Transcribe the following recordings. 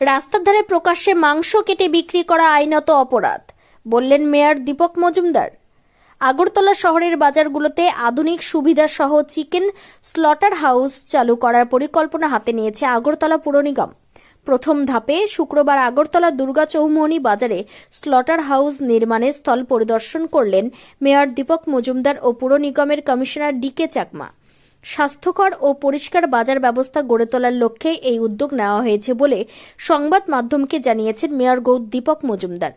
রাস্তার ধারে প্রকাশ্যে মাংস কেটে বিক্রি করা আইনত অপরাধ, বললেন মেয়র দীপক মজুমদার। আগরতলা শহরের বাজারগুলোতে আধুনিক সুবিধা সহ চিকেন স্লটার হাউস চালু করার পরিকল্পনা হাতে নিয়েছে আগরতলা পুর নিগম। প্রথম ধাপে শুক্রবার আগরতলা দুর্গা চৌমুহনী বাজারে স্লটার হাউস নির্মাণের স্থল পরিদর্শন করলেন মেয়র দীপক মজুমদার ও পুর নিগমের কমিশনার ডিকে চাকমা। স্বাস্থ্যকর ও পরিষ্কার বাজার ব্যবস্থা গড়ে তোলার লক্ষ্যে এই উদ্যোগ নেওয়া হয়েছে বলে সংবাদ মাধ্যমকে জানিয়েছেন মেয়র গৌদ দীপক মজুমদার।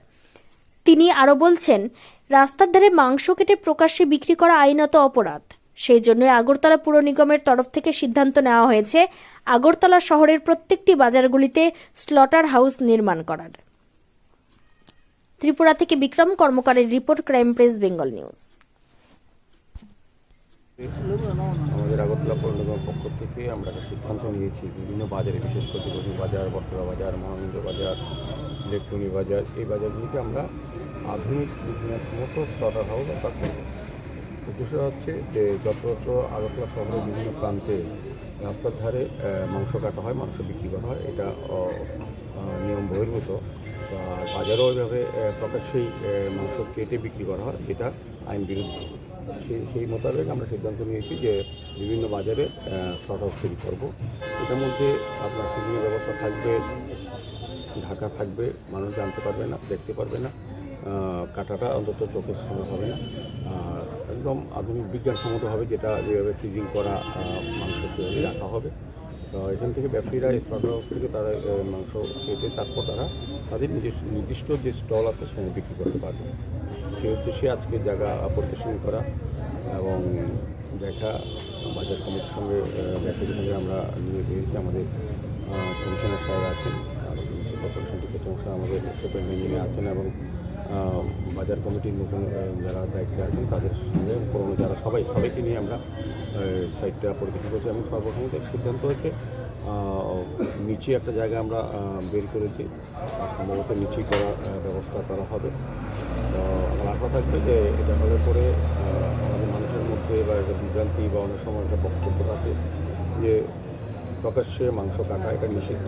তিনি আরও বলছেন, রাস্তার ধারে মাংস কেটে প্রকাশ্যে বিক্রি করা আইনত অপরাধ। সেই জন্য আগরতলা পুর নিগমের তরফ থেকে সিদ্ধান্ত নেওয়া হয়েছে, আগরতলা শহরের প্রত্যেকটি বাজারগুলিতে স্লটার হাউস নির্মাণ করার। ত্রিপুরা থেকে Bikram কর্মকারের report crime press, Bengal news. আমাদের আগরতলা পৌর নিগমের পক্ষ থেকে আমরা একটা সিদ্ধান্ত নিয়েছি, বিভিন্ন বাজারে, বিশেষ করে গরিব বাজার বর্তলা বাজার মহানন্দ বাজার, ইলেকট্রনিক বাজার, এই বাজারগুলিকে আমরা আধুনিক মতো স্লটার হাউস অর্থাৎ উদ্দেশ্য হচ্ছে যে যত্রতত্র আগরতলা শহরের বিভিন্ন প্রান্তে রাস্তার ধারে মাংস কাটা হয়, মাংস বিক্রি করা হয়। এটা নিয়ম বহির্ভূত। বাজারেও ওইভাবে প্রকাশ্যেই মাংস কেটে বিক্রি করা হয়। যেটা আইন বিরুদ্ধ। সেই সেই মোতাবেক আমরা সিদ্ধান্ত নিয়েছি যে বিভিন্ন বাজারে শর্ট হাউস তৈরি করব। এটার মধ্যে আপনার বিভিন্ন ব্যবস্থা থাকবে, ঢাকা থাকবে, মানুষ জানতে পারবে না, দেখতে পারবে না। কাটাটা অন্তত চোখের সামনে হবে না। একদম আধুনিক বিজ্ঞানসম্মত হবে যেটা যেভাবে ফ্রিজিং করা মাংস সেভাবে রাখা হবে। তো এখান থেকে ব্যবসায়ীরা স্মার্ট হাউস থেকে তারা মাংস কেটে তারপর তারা তাদের নিজস্ব নির্দিষ্ট যে স্টল আছে সেখানে বিক্রি করতে পারবে। সেই উদ্দেশ্যে আজকে জায়গা পরিদর্শন করা এবং দেখা বাজার কমিটির সঙ্গে ব্যবসায়ীদের সঙ্গে আমরা নিয়ে পেয়েছি আমাদের কমিশনার সাহেব আছেন। কর্পোরেশন থেকে চৌসা আমাদের সুপার ইঞ্জিনিয়ার আছেন এবং বাজার কমিটির নতুন যারা দায়িত্বে আছেন তাদের সঙ্গে পুরনো যারা সবাই সবাইকে নিয়ে আমরা সাইটটা পরিদর্শন করছি এবং সর্বসম্মত এক সিদ্ধান্ত আহ, নিচে একটা জায়গা আমরা বের করেছি সম্ভবত নিচেই করার ব্যবস্থা করা হবে। তো আমার আশা থাকবে যে এটা হলে পরে আমাদের মানুষের মধ্যে বা একটা বিভ্রান্তি বা অনেক সময় একটা বক্তব্য থাকে যে প্রকাশ্যে মাংস কাটা, এটা নিষিদ্ধ।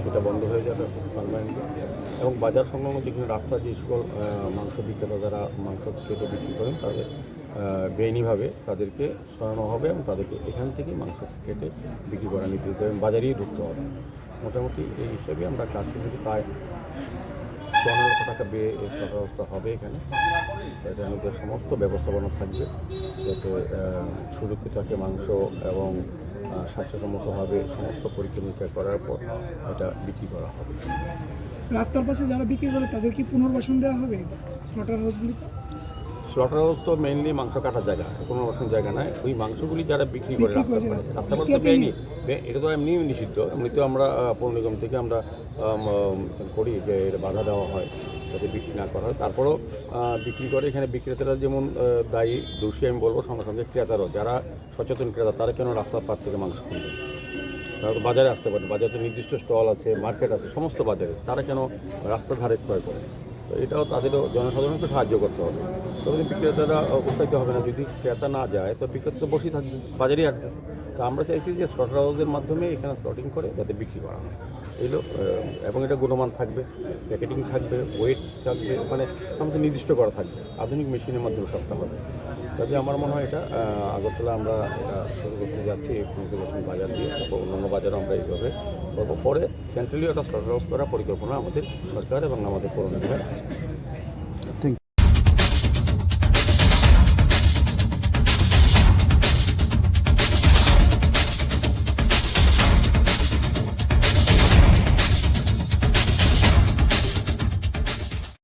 সেটা বন্ধ হয়ে যাবে পারমানেন্টলি এবং বাজার সংলগ্ন যেখানে রাস্তা যে সকল মাংস বিক্রেতা যারা মাংস কেটে বিক্রি করেন, তাদের বেআইনিভাবে তাদেরকে সরানো হবে এবং তাদেরকে এখান থেকেই মাংস কেটে বিক্রি করা নির্দেশ দেবেন, বাজারেই ঢুকতে হবে। মোটামুটি এই হিসেবে আমরা কাজ করেছি প্রায় পনেরো লক্ষ টাকা বে স্টক ব্যবস্থা হবে এখানে। এটার মধ্যে সমস্ত ব্যবস্থাপনা থাকবে, যাতে সুরক্ষিত থাকে মাংস এবং স্বাস্থ্যসম্মতভাবে সমস্ত পরীক্ষা করার পর এটা বিক্রি করা হবে। রাস্তার পাশে যারা বিক্রি করে তাদের কি পুনর্বাসন দেওয়া হবে? স্লটার হাউসগুলিতে স্লটার হাউস তো মেইনলি মাংস কাটার জায়গা পুনর্বাসন জায়গা নয়। ওই মাংসগুলি যারা বিক্রি করে রাস্তার পাশে। রাস্তার রাস্তা পাশে। বেআইনি এটা তো এমনি নিষিদ্ধ। এমনিতেও আমরা পৌর নিগম থেকে আমরা আম, আম, করি যে এটা বাধা দেওয়া হয়। যাতে বিক্রি না করা হয়। তারপরেও বিক্রি করে এখানে বিক্রেতারা যেমন দায়ী, দোষী আমি বলব, সঙ্গে সঙ্গে ক্রেতারও, যারা সচেতন ক্রেতা, তারা কেন রাস্তার পার থেকে মাংস কিনবে? তারা তো বাজারে আসতে পারে, বাজারে নির্দিষ্ট স্টল আছে, মার্কেট আছে, সমস্ত বাজারে, তারা কেন রাস্তার ধারে ক্রয় করে? তো এটাও তাদেরও, জনসাধারণকে সাহায্য করতে হবে। তবে বিক্রেতারা উৎসাহিত হবে না, যদি ক্রেতা না যায়, তো বিক্রেতা তো বসেই থাকবে, বাজারেই আসবে। তো আমরা চাইছি যে স্লটার হাউসের মাধ্যমে এখানে স্লটিং করে যাতে বিক্রি করা হয়। এগুলো এবং এটা গুণমান থাকবে, প্যাকেটিং থাকবে ওয়েট থাকবে মানে আমাদের নির্দিষ্ট করা থাকবে, আধুনিক মেশিনের মাধ্যমে সবটা হবে। কাজে আমার মনে হয় এটা আগরতলা আমরা এটা শুরু করতে যাচ্ছি নতুন বাজার দিয়ে, তারপর অন্যান্য বাজারও আমরা এইভাবে করব। পরে সেন্ট্রালিও একটা সরবরাহ করার পরিকল্পনা আমাদের সরকার এবং আমাদের পৌর আছে।